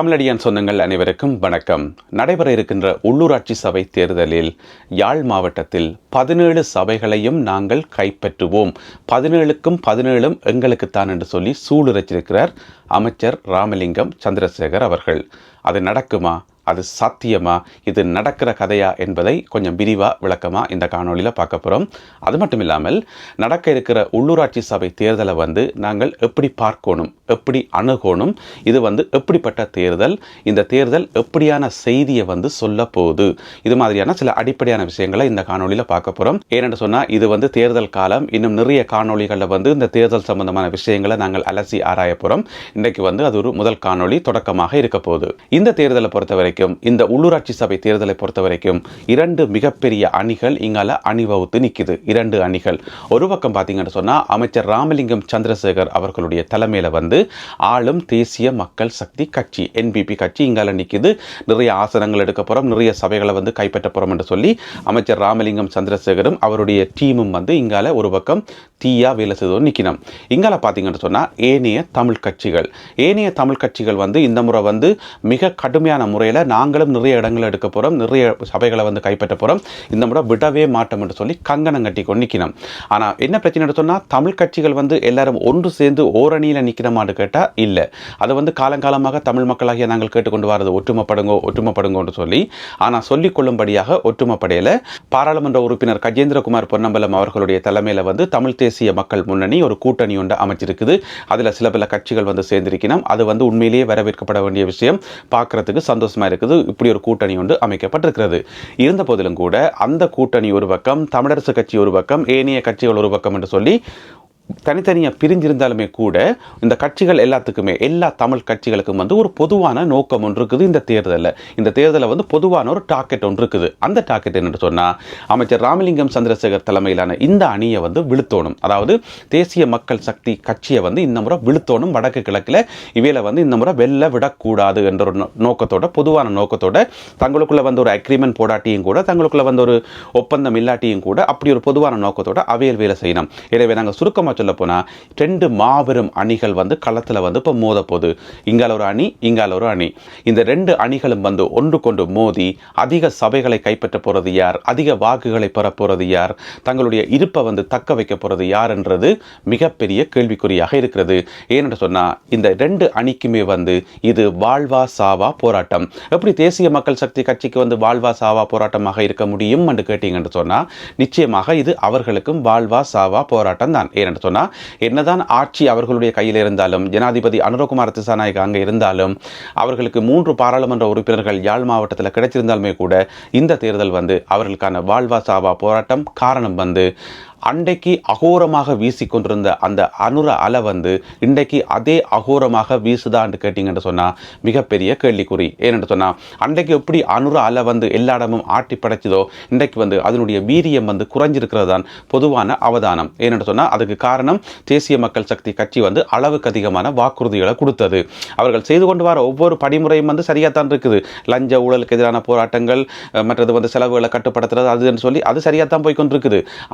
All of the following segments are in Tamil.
தமிழடியான் சொந்தங்கள் அனைவருக்கும் வணக்கம். நடைபெற இருக்கின்ற உள்ளூராட்சி சபை தேர்தலில் யாழ் மாவட்டத்தில் பதினேழு சபைகளையும் நாங்கள் கைப்பற்றுவோம். பதினேழுக்கும் பதினேழும் எங்களுக்குத்தான் என்று சொல்லி சூளுரைச்சிருக்கிறார் அமைச்சர் ராமலிங்கம் சந்திரசேகர் அவர்கள். அது நடக்குமா? அது சாத்தியமா? இது நடக்கிற கதையா என்பதை கொஞ்சம் விரிவாக விளக்கமாக இந்த காணொளியில் பார்க்க போகிறோம் அது மட்டும் இல்லாமல் நடக்க இருக்கிற உள்ளூராட்சி சபை தேர்தலை வந்து நாங்கள் எப்படி பார்க்கணும் எப்படி அணுகணும் இது வந்து எப்படிப்பட்ட தேர்தல் இந்த தேர்தல் எப்படியான செய்தியை வந்து சொல்ல போகுது இது மாதிரியான சில அடிப்படையான விஷயங்களை இந்த காணொளியில் பார்க்க போகிறோம் ஏனென்று சொன்னால் இது வந்து தேர்தல் காலம் இன்னும் நிறைய காணொளிகளில் வந்து இந்த தேர்தல் சம்பந்தமான விஷயங்களை நாங்கள் அலசி ஆராய போகிறோம் இன்றைக்கு வந்து அது ஒரு முதல் காணொளி தொடக்கமாக இருக்க போகுது. இந்த தேர்தலை பொறுத்த வரைக்கும் இந்த உள்ளூராட்சி சபை தேர்தலை பொறுத்த வரைக்கும் இரண்டு மிகப்பெரிய அணிகள் இங்கால அணிவகுத்து நிற்குது இரண்டு அணிகள். ஒரு பக்கம் பார்த்தீங்கன்னு சொன்னால் அமைச்சர் ராமலிங்கம் சந்திரசேகர் அவர்களுடைய தலைமையில் வந்து ஆளும் தேசிய மக்கள் சக்தி கட்சி என்பிபி கட்சி இங்கால நிற்கிது நிறைய ஆசனங்கள் எடுக்க போகிறோம் நிறைய சபைகளை வந்து கைப்பற்ற போகிறோம் என்று சொல்லி அமைச்சர் ராமலிங்கம் சந்திரசேகரும் அவருடைய டீமும் வந்து இங்கால ஒரு பக்கம் தீயா வேலை செய்து நிற்கணும் இங்கால பார்த்தீங்கன்னு சொன்னால் ஏனைய தமிழ் கட்சிகள். ஏனைய தமிழ் கட்சிகள் வந்து இந்த முறை வந்து மிக கடுமையான முறையில் நாங்களும் நிறைய இடங்களை எடுக்க போகிறோம் நிறைய சபைகளை வந்து கைப்பற்ற போகிறோம் இந்த முறை விடவே மாட்டோம் என்று சொல்லி கங்கணம் கட்டி கொண்டு நிற்கணும் ஆனால் என்ன பிரச்சனை சொன்னால் தமிழ் கட்சிகள் வந்து எல்லாரும் ஒன்று சேர்ந்து ஓரணியில் நிற்கிறமான்னு கேட்டால் இல்லை. அதை வந்து காலங்காலமாக தமிழ் மக்களாகிய நாங்கள் கேட்டுக்கொண்டு வரது ஒற்றுமைப்படுங்கோ ஒற்றுமைப்படுங்கோன்னு சொல்லி ஆனால் சொல்லிக்கொள்ளும்படியாக ஒற்றுமைப்படையில். பாராளுமன்ற உறுப்பினர் கஜேந்திரகுமார் பொன்னம்பலம் அவர்களுடைய தலைமையில் வந்து தமிழ் தேசிய மக்கள் முன்னணி ஒரு கூட்டணி ஒன்று அமைச்சிருக்குது. அதில் சில பல கட்சிகள் வந்து சேர்ந்திருக்கணும் அது வந்து உண்மையிலேயே வரவேற்கப்பட வேண்டிய விஷயம். பார்க்கறதுக்கு சந்தோஷமா இருக்குது. இப்படி ஒரு கூட்டணி ஒன்று அமைக்கப்பட்டிருக்கிறது. இருந்த போதிலும் கூட அந்த கூட்டணி ஒரு பக்கம் தமிழரசு கட்சி ஒரு பக்கம் ஏனைய கட்சிகள் ஒரு பக்கம் என்று சொல்லி தனித்தனியாக பிரிஞ்சிருந்தாலுமே கூட இந்த கட்சிகள் எல்லாத்துக்குமே எல்லா தமிழ் கட்சிகளுக்கும் வந்து ஒரு பொதுவான நோக்கம் ஒன்று இருக்குது இந்த தேர்தலில். இந்த தேர்தலில் வந்து பொதுவான ஒரு டாக்கெட் ஒன்று இருக்குது. அந்த டாக்கெட் என்னென்னு சொன்னால் அமைச்சர் ராமலிங்கம் சந்திரசேகர் தலைமையிலான இந்த அணியை வந்து விழுத்தோணும். அதாவது தேசிய மக்கள் சக்தி கட்சியை வந்து இந்த முறை விழுத்தோணும் வடக்கு கிழக்கில். இவையில் வந்து இந்த முறை வெளில விடக்கூடாது என்ற ஒரு நோ- நோக்கத்தோட பொதுவான நோக்கத்தோட தங்களுக்குள்ள வந்து ஒரு அக்ரிமெண்ட் போடாட்டியும் கூட தங்களுக்குள்ள வந்து ஒரு ஒப்பந்தம் இல்லாட்டியும் கூட அப்படி ஒரு பொதுவான நோக்கத்தோட அவையல் வேலை செய்யணும். எனவே நாங்கள் சுருக்கமாக சொல்ல போனால் ரெண்டு மாபெரும் அணிகள் வந்து களத்தில் வந்து இப்போ மோத போகுது இங்கால ஒரு அணி இங்கால ஒரு அணி. இந்த ரெண்டு அணிகளும் வந்து ஒன்று கொண்டு மோதி அதிக சபைகளை கைப்பற்ற போகிறது யார்? அதிக வாக்குகளை பெற போகிறது யார்? தங்களுடைய இருப்பை வந்து தக்க வைக்க போகிறது யார்ன்றது மிகப்பெரிய கேள்விக்குறியாக இருக்கிறது. ஏனென்று சொன்னால் இந்த ரெண்டு அணிக்குமே வந்து இது வாழ்வா சாவா போராட்டம். எப்படி தேசிய மக்கள் சக்தி கட்சிக்கு வந்து வாழ்வா சாவா போராட்டமாக இருக்க முடியும் என்று கேட்டீங்கன்னு சொன்னால் நிச்சயமாக இது அவர்களுக்கும் வாழ்வா சாவா போராட்டம் தான் ஏனென்று சொன்னால் என்னதான் ஆட்சி அவர்களுடைய கையில் இருந்தாலும் ஜனாதிபதி அனுரகுமார் திசாநாயக் அங்கே இருந்தாலும் அவர்களுக்கு மூன்று பாராளுமன்ற உறுப்பினர்கள் யாழ் மாவட்டத்தில் கிடைச்சிருந்தாலுமே கூட இந்த தேர்தல் வந்து அவர்களுக்கான வாழ்வா சாவா போராட்டம் காரணம் வந்து அன்றைக்கு அகோரமாக வீசிக்கொண்டிருந்த அந்த அனுர அலை வந்து இன்றைக்கு அதே அகோரமாக வீசுதான்னு கேட்டிங்கன்னு சொன்னால் மிகப்பெரிய கேள்விக்குறி. ஏனென்று சொன்னால் அன்றைக்கு எப்படி அனுர அலை வந்து எல்லா இடமும் ஆட்டி படைச்சதோ இன்றைக்கு வந்து அதனுடைய வீரியம் வந்து குறைஞ்சிருக்கிறது தான் பொதுவான அவதானம். ஏனென்று சொன்னால் அதுக்கு காரணம் தேசிய மக்கள் சக்தி கட்சி வந்து அளவுக்கு அதிகமான வாக்குறுதிகளை கொடுத்தது. அவர்கள் செய்து கொண்டு வர ஒவ்வொரு படிமுறையும் வந்து சரியாக தான் இருக்குது. லஞ்ச ஊழலுக்கு எதிரான போராட்டங்கள் மற்றது வந்து செலவுகளை கட்டுப்படுத்துறது அதுன்னு சொல்லி அது சரியாக தான் போய்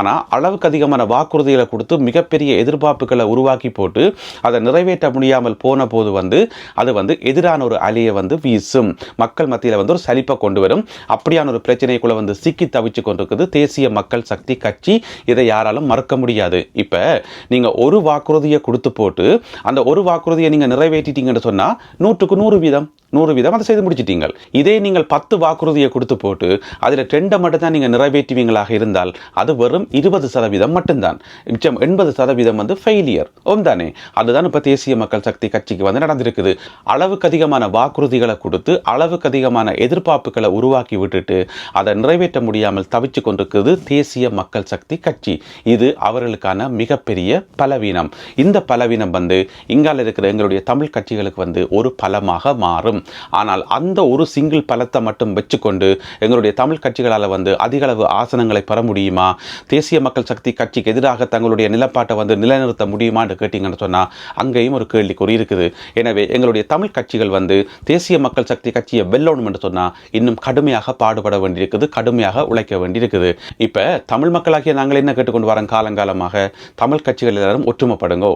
ஆனால் ஆனால் அளவுக்கு அதிகமான வாக்குறுதிகளை கொடுத்து மிகப்பெரிய எதிர்பார்ப்புகளை உருவாக்கி போட்டு அதை நிறைவேற்ற முடியாமல் போன போது வந்து அது வந்து எதிரான ஒரு அலையை வந்து வீசும். மக்கள் மத்தியில் வந்து ஒரு சலிப்பை கொண்டு வரும். அப்படியான ஒரு பிரச்சனைக்குள்ள வந்து சிக்கி தவிச்சு கொண்டிருக்குது தேசிய மக்கள் சக்தி கட்சி. இதை யாராலும் மறுக்க முடியாது. இப்போ நீங்கள் ஒரு வாக்குறுதியை கொடுத்து போட்டு அந்த ஒரு வாக்குறுதியை நீங்கள் நிறைவேற்றிட்டீங்கன்னு சொன்னால் நூற்றுக்கு நூறு வீதம். நூறு வீதம் அதை செய்து முடிச்சிட்டீங்க இதே நீங்கள் பத்து வாக்குறுதியை கொடுத்து போட்டு அதில் ரெண்டை மட்டும் தான் நீங்கள் நிறைவேற்றுவீங்களாக இருந்தால் அது வெறும் இருபது சதவீதம் மட்டும்தான். மிச்சம் எண்பது சதவீதம் வந்து ஃபெயிலியர் ஓம் தானே அதுதான் இப்போ தேசிய மக்கள் சக்தி கட்சிக்கு வந்து நடந்திருக்குது. அளவுக்கு அதிகமான வாக்குறுதிகளை கொடுத்து அளவுக்கு அதிகமான எதிர்பார்ப்புகளை உருவாக்கி விட்டுட்டு அதை நிறைவேற்ற முடியாமல் தவிச்சு கொண்டிருக்குது தேசிய மக்கள் சக்தி கட்சி. இது அவர்களுக்கான மிகப்பெரிய பலவீனம். இந்த பலவீனம் வந்து இங்கால இருக்கிற எங்களுடைய தமிழ் கட்சிகளுக்கு வந்து ஒரு பலமாக மாறும். ஆனால் அந்த ஒரு சிங்கிள் பலத்தை மட்டும் வச்சுக்கொண்டு எங்களுடைய தமிழ் கட்சிகளால் வந்து அதிகளவு ஆசனங்களை பெற முடியுமா? தேசிய மக்கள் அரசியல் சக்தி கட்சிக்கு எதிராக தங்களுடைய நிலப்பாட்டை வந்து நிலைநிறுத்த முடியுமான்னு கேட்டிங்கன்னு சொன்னால் அங்கேயும் ஒரு கேள்விக்குறி இருக்குது. எனவே எங்களுடைய தமிழ் கட்சிகள் வந்து தேசிய மக்கள் சக்தி கட்சியை வெல்லணும் என்று சொன்னால் இன்னும் கடுமையாக பாடுபட வேண்டியிருக்குது கடுமையாக உழைக்க வேண்டியிருக்குது. இப்போ தமிழ் மக்களாகிய நாங்கள் என்ன கேட்டுக்கொண்டு வரோம்? காலங்காலமாக தமிழ் கட்சிகள் எல்லாரும் ஒற்றுமைப்படுங்கோ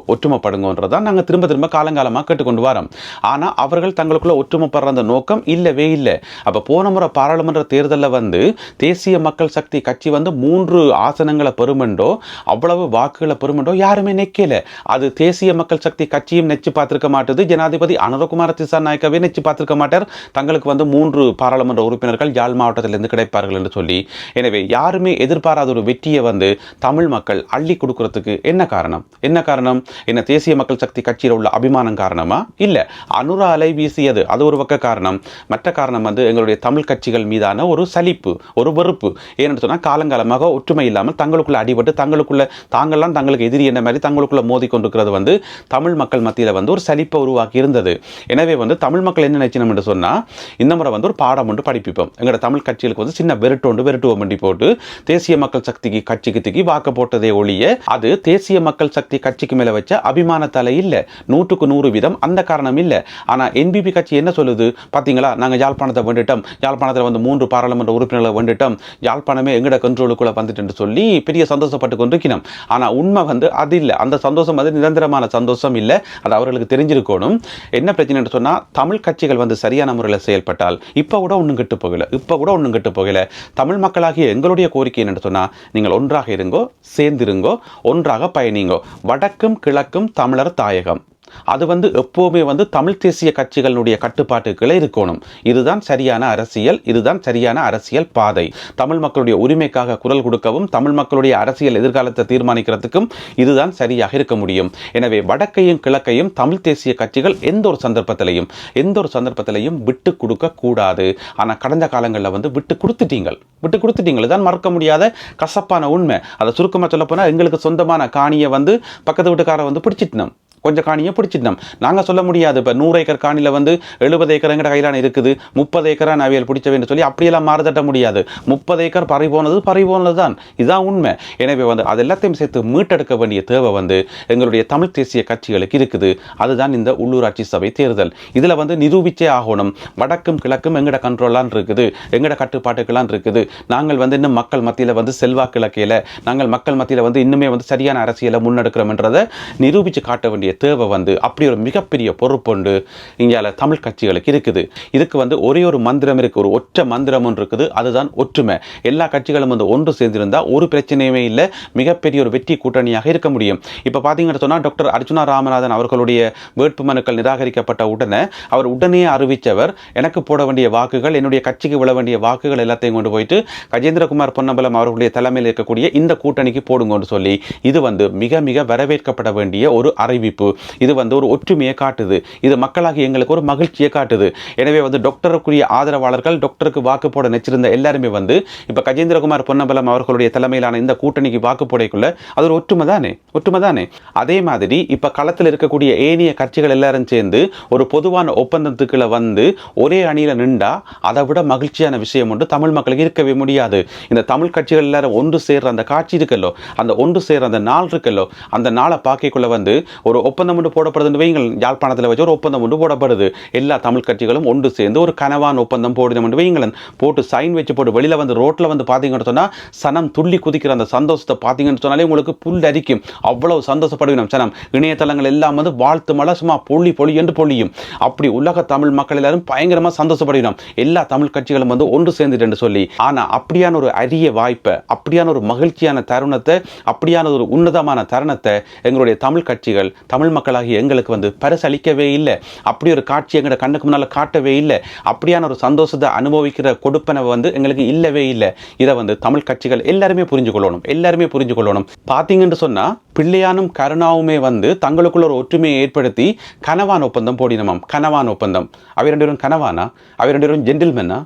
தான் நாங்கள் திரும்ப திரும்ப காலங்காலமாக கேட்டுக்கொண்டு வரோம். ஆனால் அவர்கள் தங்களுக்குள்ள ஒற்றுமைப்படுற அந்த நோக்கம் இல்லவே இல்லை. அப்போ போன முறை பாராளுமன்ற தேர்தலில் வந்து தேசிய மக்கள் சக்தி கட்சி வந்து மூன்று ஆசனங்களை பெறுமெண்டோ அவ்வளவு வாக்குகளை பெறுமெண்டோ யாருமே நிற்கல அது தேசிய மக்கள் சக்தி கட்சியும் நெச்சு பார்த்திருக்க மாட்டது. ஜனாதிபதி அனுரகுமார திசாநாயக்கவே நெச்சு பார்த்திருக்க மாட்டார். தங்களுக்கு வந்து மூன்று பாராளுமன்ற உறுப்பினர்கள் யாழ் மாவட்டத்திலிருந்து கிடைப்பார்கள் என்று சொல்லி. எனவே யாருமே எதிர்பாராத ஒரு வெற்றியை வந்து தமிழ் மக்கள் அள்ளி கொடுக்கறதுக்கு என்ன காரணம்? என்ன காரணம்? என்ன தேசிய மக்கள் சக்தி கட்சியில் உள்ள அபிமானம் காரணமா? இல்லை. அனுரா அலை வீசியது. அது ஒரு பக்க காரணம். மற்ற காரணம் வந்து எங்களுடைய தமிழ் கட்சிகள் மீதான ஒரு சலிப்பு ஒரு வெறுப்பு. ஏன்னு சொன்னால் காலங்காலமாக ஒற்றுமை இல்லாமல் தங்களுக்குள்ள அடிபட்டு தங்களுக்குள்ள தாங்கள்லாம் தங்களுக்கு எதிரி என்ன மாதிரி தங்களுக்குள்ள மோதி கொண்டிருக்கிறது வந்து தமிழ் மக்கள் மத்தியில் வந்து ஒரு சலிப்பை உருவாக்கி இருந்தது எனவே வந்து தமிழ் மக்கள் என்ன நினைச்சினோம் என்று சொன்னால் இந்த முறை வந்து ஒரு பாடம் ஒன்று படிப்பிப்போம். எங்களோட தமிழ் கட்சிகளுக்கு வந்து சின்ன வெறுட்டு ஒன்று வண்டி பண்ணி போட்டு தேசிய மக்கள் சக்திக்கு கட்சிக்கு திக்கி வாக்கு போட்டதே ஒழிய அது தேசிய மக்கள் சக்தி கட்சிக்கு மேலே வச்ச அபிமானத்தால இல்லை. நூற்றுக்கு நூறு வீதம் அந்த காரணம் இல்லை. ஆனால் என்பிபி கட்சி என்ன சொல்லுது? பார்த்தீங்களா நாங்கள் யாழ்ப்பாணத்தை வந்துட்டோம் யாழ்ப்பாணத்தில் வந்து மூன்று பாராளுமன்ற உறுப்பினர்களை வந்துட்டோம் யாழ்ப்பாணமே எங்கட கண்ட்ரோலுக்குள்ளே வந்துட்டு சொல்லி பெரிய சந்தோஷப்பட்டு கொண்டிருக்கணும் ஆனால் உண்மை வந்து அது இல்லை. அந்த சந்தோஷம் வந்து நிரந்தரமான சந்தோஷம் இல்லை. அது அவர்களுக்கு தெரிஞ்சிருக்கணும். என்ன பிரச்சனைன்னு சொன்னால் தமிழ் கட்சிகள் வந்து சரியான முறையில் செயல்பட்டால் இப்போ கூட ஒன்றும் கெட்டு போகல. இப்போ கூட ஒன்றும் கெட்டு போகல. தமிழ் மக்களாகிய எங்களுடைய கோரிக்கை என்னென்னு சொன்னால் நீங்கள் ஒன்றாக இருங்கோ சேர்ந்திருங்கோ ஒன்றாக பயணிங்கோ. வடக்கும் கிழக்கும் தமிழர் தாயகம். அது வந்து எப்போவுமே வந்து தமிழ் தேசிய கட்சிகளுடைய கட்டுப்பாட்டுக்களை இருக்கணும். இதுதான் சரியான அரசியல் இதுதான் சரியான அரசியல் பாதை. தமிழ் மக்களுடைய உரிமைக்காக குரல் கொடுக்கவும் தமிழ் மக்களுடைய அரசியல் எதிர்காலத்தை தீர்மானிக்கிறதுக்கும் இதுதான் சரியாக இருக்க முடியும். எனவே வடக்கையும் கிழக்கையும் தமிழ் தேசிய கட்சிகள் எந்த ஒரு சந்தர்ப்பத்திலையும் எந்த ஒரு சந்தர்ப்பத்திலையும் விட்டு கொடுக்க கூடாது. ஆனால் கடந்த காலங்களில் வந்து விட்டு கொடுத்துட்டீங்கள். விட்டு கொடுத்துட்டீங்க இதுதான் மறக்க முடியாத கசப்பான உண்மை. அதை சுருக்கமாக சொல்ல போனால் எங்களுக்கு சொந்தமான காணியை வந்து பக்கத்து வீட்டுக்காரை வந்து பிடிச்சிட்டோம் கொஞ்சம் காணியை பிடிச்சிட்டோம் நாங்கள் சொல்ல முடியாது. இப்போ நூறு ஏக்கர் காணியில் வந்து எழுபது ஏக்கர் எங்கிட்ட கையிலான இருக்குது. முப்பது ஏக்கரா நவியல் பிடிச்சவேன்னு சொல்லி அப்படியெல்லாம் மாறுதட்ட முடியாது. முப்பது ஏக்கர் பறி போனது பறி போனது தான் இதுதான் உண்மை. எனவே வந்து அது எல்லாத்தையும் சேர்த்து மீட்டெடுக்க வேண்டிய தேவை வந்து எங்களுடைய தமிழ் தேசிய கட்சிகளுக்கு இருக்குது. அதுதான் இந்த உள்ளூராட்சி சபை தேர்தல். இதில் வந்து நிரூபிச்சே ஆகணும். வடக்கும் கிழக்கும் எங்கட கண்ட்ரோலான் இருக்குது. எங்கட கட்டுப்பாட்டுக்கெல்லாம் இருக்குது. நாங்கள் வந்து இன்னும் மக்கள் மத்தியில் வந்து செல்வாக்கு இலக்கையில் நாங்கள் மக்கள் மத்தியில் வந்து இன்னுமே வந்து சரியான அரசியலை முன்னெடுக்கிறோம்ன்றதை நிரூபித்து காட்ட வேண்டிய தேவை வந்து அப்படி ஒரு மிகப்பெரிய பொறுப்புண்டு இங்கே தமிழ் கட்சிகளுக்கு இருக்குது. இதுக்கு வந்து ஒரே ஒரு மந்திரம் இருக்குது ஒரு ஒற்றை மந்திரம் ஒன்று இருக்குது. அதுதான் ஒற்றுமை. எல்லா கட்சிகளும் வந்து ஒன்று சேர்ந்திருந்தால் ஒரு பிரச்சனையுமே இல்லை. மிகப்பெரிய ஒரு வெற்றி கூட்டணியாக இருக்க முடியும். இப்போ பார்த்தீங்கன்னு சொன்னால் டாக்டர் அர்ஜுனா ராமநாதன் அவர்களுடைய வேட்பு மனுக்கள் நிராகரிக்கப்பட்ட உடனே அவர் உடனே அறிவித்தவர் எனக்கு போட வேண்டிய வாக்குகள் என்னுடைய கட்சிக்கு விழ வேண்டிய வாக்குகள் எல்லாத்தையும் கொண்டு போயிட்டு கஜேந்திரகுமார் பொன்னம்பலம் அவர்களுடைய தலைமையில் இருக்கக்கூடிய இந்த கூட்டணிக்கு போடுங்கன்னு சொல்லி இது வந்து மிக மிக வரவேற்கப்பட வேண்டிய ஒரு அறிவிப்பு. இது வந்து ஒரு ஒற்றுமையை காட்டுது. இது மக்களாகி எங்களுக்கு ஒரு மகிழ்ச்சியை காட்டுது. எனவே வந்து டாக்டருக்குரிய ஆதரவாளர்கள் டாக்டருக்கு வாக்கு போட நினைச்சிருந்த எல்லாருமே வந்து இப்போ கஜேந்திரகுமார் பொன்னம்பலம் அவர்களுடைய தலைமையிலான இந்த கூட்டணிக்கு வாக்கு போடைக்குள்ள அது ஒரு ஒற்றுமை தானே? ஒற்றுமை தானே? அதே மாதிரி இப்போ களத்தில் இருக்கக்கூடிய ஏனைய கட்சிகள் எல்லாரும் சேர்ந்து ஒரு பொதுவான ஒப்பந்தத்துக்குள்ள வந்து ஒரே அணியில் நின்றா அதை விட மகிழ்ச்சியான விஷயம் ஒன்று தமிழ் மக்களுக்கு இருக்கவே முடியாது. இந்த தமிழ் கட்சிகள் எல்லாரும் ஒன்று சேர்ற அந்த காட்சி இருக்கல்லோ அந்த ஒன்று சேர்ற அந்த நாள் இருக்கல்லோ அந்த நாளை பார்க்கக்குள்ள வந்து ஒரு ஒப்பந்தம் ஒன்று போடப்படுதுன்னு வைங்கள் யாழ்ப்பாணத்தில் வச்சு ஒரு ஒப்பந்தம் ஒன்று போடப்படுது. எல்லா தமிழ் கட்சிகளும் ஒன்று சேர்ந்து ஒரு கனவான் ஒப்பந்தம் போடணும் வையுங்களேன். போட்டு சைன் வச்சு போட்டு வெளியில் வந்து ரோட்டில் வந்து பார்த்தீங்கன்னு சொன்னால் சனம் துள்ளி குதிக்கிற அந்த சந்தோஷத்தை பார்த்தீங்கன்னு சொன்னாலே உங்களுக்கு புல் அரிக்கும். அவ்வளவு சந்தோஷப்படுவினோம் சனம். இணையதளங்கள் எல்லாம் வந்து வாழ்த்து மழை சும்மா பொழி பொழி என்று பொழியும். அப்படி உலக தமிழ் மக்கள் எல்லாரும் பயங்கரமாக சந்தோஷப்படுவினோம் எல்லா தமிழ் கட்சிகளும் வந்து ஒன்று சேர்ந்துட்டு சொல்லி. ஆனால் அப்படியான ஒரு அரிய வாய்ப்பை அப்படியான ஒரு மகிழ்ச்சியான தருணத்தை அப்படியான ஒரு உன்னதமான தருணத்தை எங்களுடைய தமிழ் கட்சிகள் தமிழ் மக்களாகிய எங்களுக்கு வந்து பரிசளிக்கவே இல்லை. அப்படி ஒரு காட்சி எங்களோட கண்ணுக்கு முன்னால் காட்டவே இல்லை. அப்படியான ஒரு சந்தோஷத்தை அனுபவிக்கிற கொடுப்பனவை வந்து எங்களுக்கு இல்லவே இல்லை. இதை வந்து தமிழ் கட்சிகள் எல்லாருமே புரிஞ்சு கொள்ளணும். எல்லாருமே புரிஞ்சு கொள்ளணும். பார்த்தீங்கன்னு சொன்னால் பிள்ளையானும் கருணாவுமே வந்து தங்களுக்குள்ள ஒரு ஒற்றுமையை ஏற்படுத்தி கனவான் ஒப்பந்தம் போடினமாம். கனவான் ஒப்பந்தம். அவை ரெண்டு பேரும் கனவானா அவை ரெண்டு பேரும் ஜென்டில்மென்னா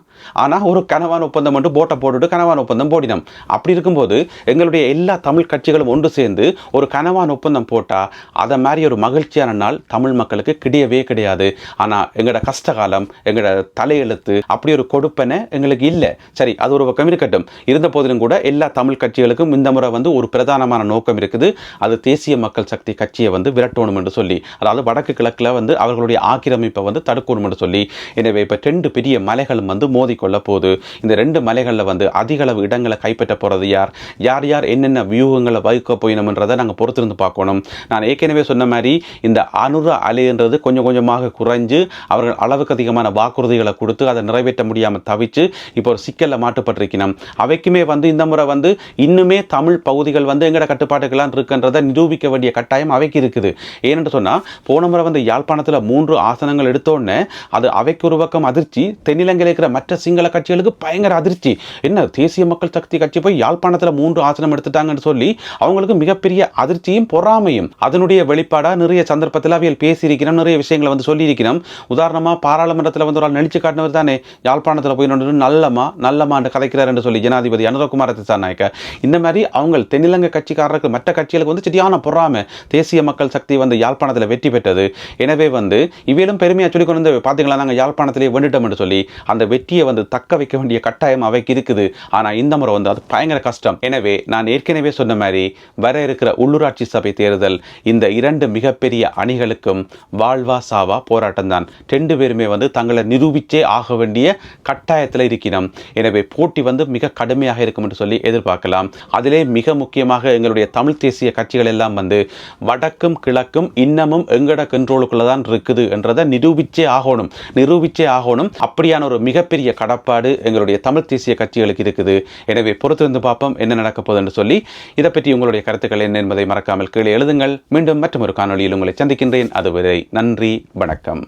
ஆனால் ஒரு கனவான் ஒப்பந்தம் மட்டும் போட்டை போட்டுட்டு கனவான் ஒப்பந்தம் போடினோம். அப்படி இருக்கும்போது எங்களுடைய எல்லா தமிழ் கட்சிகளும் ஒன்று சேர்ந்து ஒரு கனவான் ஒப்பந்தம் போட்டால் அதை மாதிரி மாதிரி ஒரு மகிழ்ச்சியான நாள் தமிழ் மக்களுக்கு கிடையவே கிடையாது. ஆனால் எங்களோட கஷ்டகாலம் எங்களோட தலையெழுத்து அப்படி ஒரு கொடுப்பனை எங்களுக்கு இல்லை. சரி அது ஒரு பக்கம் இருக்கட்டும். இருந்த போதிலும் கூட எல்லா தமிழ் கட்சிகளுக்கும் இந்த முறை வந்து ஒரு பிரதானமான நோக்கம் இருக்குது. அது தேசிய மக்கள் சக்தி கட்சியை வந்து விரட்டணும் என்று சொல்லி அதாவது வடக்கு கிழக்கில் வந்து அவர்களுடைய ஆக்கிரமிப்பை வந்து தடுக்கணும் என்று சொல்லி எனவே இப்போ ரெண்டு பெரிய மலைகளும் வந்து மோதிக்கொள்ள போகுது. இந்த ரெண்டு மலைகளில் வந்து அதிகளவு இடங்களை கைப்பற்ற போகிறது யார்? யார் யார் என்னென்ன வியூகங்களை வகுக்க போயினோம்ன்றதை நாங்கள் பொறுத்திருந்து பார்க்கணும். நான் ஏற்கனவே சொன்ன மாதிரி இந்த அனுர அலைன்றது கொஞ்சம் கொஞ்சமாக குறைஞ்சு அவர்கள் அளவுக்கு அதிகமான வாக்குறுதிகளை கொடுத்து அதை நிறைவேற்ற முடியாமல் தவிச்சு இப்போ ஒரு சிக்கலில் மாட்டுப்பட்டிருக்கணும் அவைக்குமே வந்து இந்த முறை வந்து இன்னுமே தமிழ் பகுதிகள் வந்து எங்கட கட்டுப்பாட்டுக்கெல்லாம் இருக்குன்றதை நிரூபிக்க வேண்டிய கட்டாயம் அவைக்கு இருக்குது. ஏனென்று சொன்னால் போன முறை வந்து யாழ்ப்பாணத்தில் மூன்று ஆசனங்கள் எடுத்தோடனே அது அவைக்கு ஒரு பக்கம் அதிர்ச்சி தென்னிலங்கையில் இருக்கிற மற்ற சிங்கள கட்சிகளுக்கு பயங்கர அதிர்ச்சி. என்ன தேசிய மக்கள் சக்தி கட்சி போய் யாழ்ப்பாணத்தில் மூன்று ஆசனம் எடுத்துட்டாங்கன்னு சொல்லி அவங்களுக்கு மிகப்பெரிய அதிர்ச்சியும் பொறாமையும் அதனுடைய வெளிப்பாடு வெளிப்பாடாக நிறைய சந்தர்ப்பத்தில் அவையில் பேசியிருக்கிறோம் நிறைய விஷயங்களை வந்து சொல்லியிருக்கிறோம். உதாரணமாக பாராளுமன்றத்தில் வந்து ஒரு ஆள் நடிச்சு காட்டினவர் தானே யாழ்ப்பாணத்தில் போய் நின்று நல்லமா நல்லமா என்று கதைக்கிறார் என்று சொல்லி ஜனாதிபதி அனுரகுமார திசாநாயக்க. இந்த மாதிரி அவங்க தென்னிலங்கை கட்சிக்காரர்கள் மற்ற கட்சிகளுக்கு வந்து சரியான பொறாமை. தேசிய மக்கள் சக்தி வந்து யாழ்ப்பாணத்தில் வெற்றி பெற்றது. எனவே வந்து இவையிலும் பெருமையாக சொல்லி கொண்டு வந்து பார்த்தீங்களா நாங்கள் யாழ்ப்பாணத்திலே வேண்டுட்டோம் என்று சொல்லி அந்த வெற்றியை வந்து தக்க வைக்க வேண்டிய கட்டாயம் அவைக்கு இருக்குது. ஆனால் இந்த முறை வந்து அது பயங்கர கஷ்டம். எனவே நான் ஏற்கனவே சொன்ன மாதிரி வர இருக்கிற உள்ளூராட்சி சபை தேர்தல் இந்த இரண்டு மிகப்பெரிய அணிகளுக்கும் வாழ்வா சாவா போராட்டம் தான் ரெண்டு பேருமே வந்து தங்களை நிரூபிச்சே ஆக வேண்டிய கட்டாயத்தில் இருக்கிறோம் எனவே போட்டி வந்து மிக கடுமையாக இருக்கும் என்று சொல்லி எதிர்பார்க்கலாம். அதிலே மிக முக்கியமாக எங்களுடைய தமிழ் தேசிய கட்சிகள் எல்லாம் வந்து வடக்கும் கிழக்கும் இன்னமும் எங்கட கண்ட்ரோலுக்குள்ள தான் இருக்குது என்றதை நிரூபிச்சே ஆகணும். நிரூபிச்சே ஆகணும். அப்படியான ஒரு மிகப்பெரிய கடப்பாடு எங்களுடைய தமிழ் தேசிய கட்சிகளுக்கு இருக்குது. எனவே பொறுத்திருந்து பார்ப்போம் என்ன நடக்க போகுது என்று சொல்லி. இதை பற்றி உங்களுடைய கருத்துக்கள் என்ன என்பதை மறக்காமல் கீழே எழுதுங்கள். மீண்டும் மற்றும் ஒரு காணொளியில் உங்களை சந்திக்கின்றேன். அதுவரை நன்றி வணக்கம்.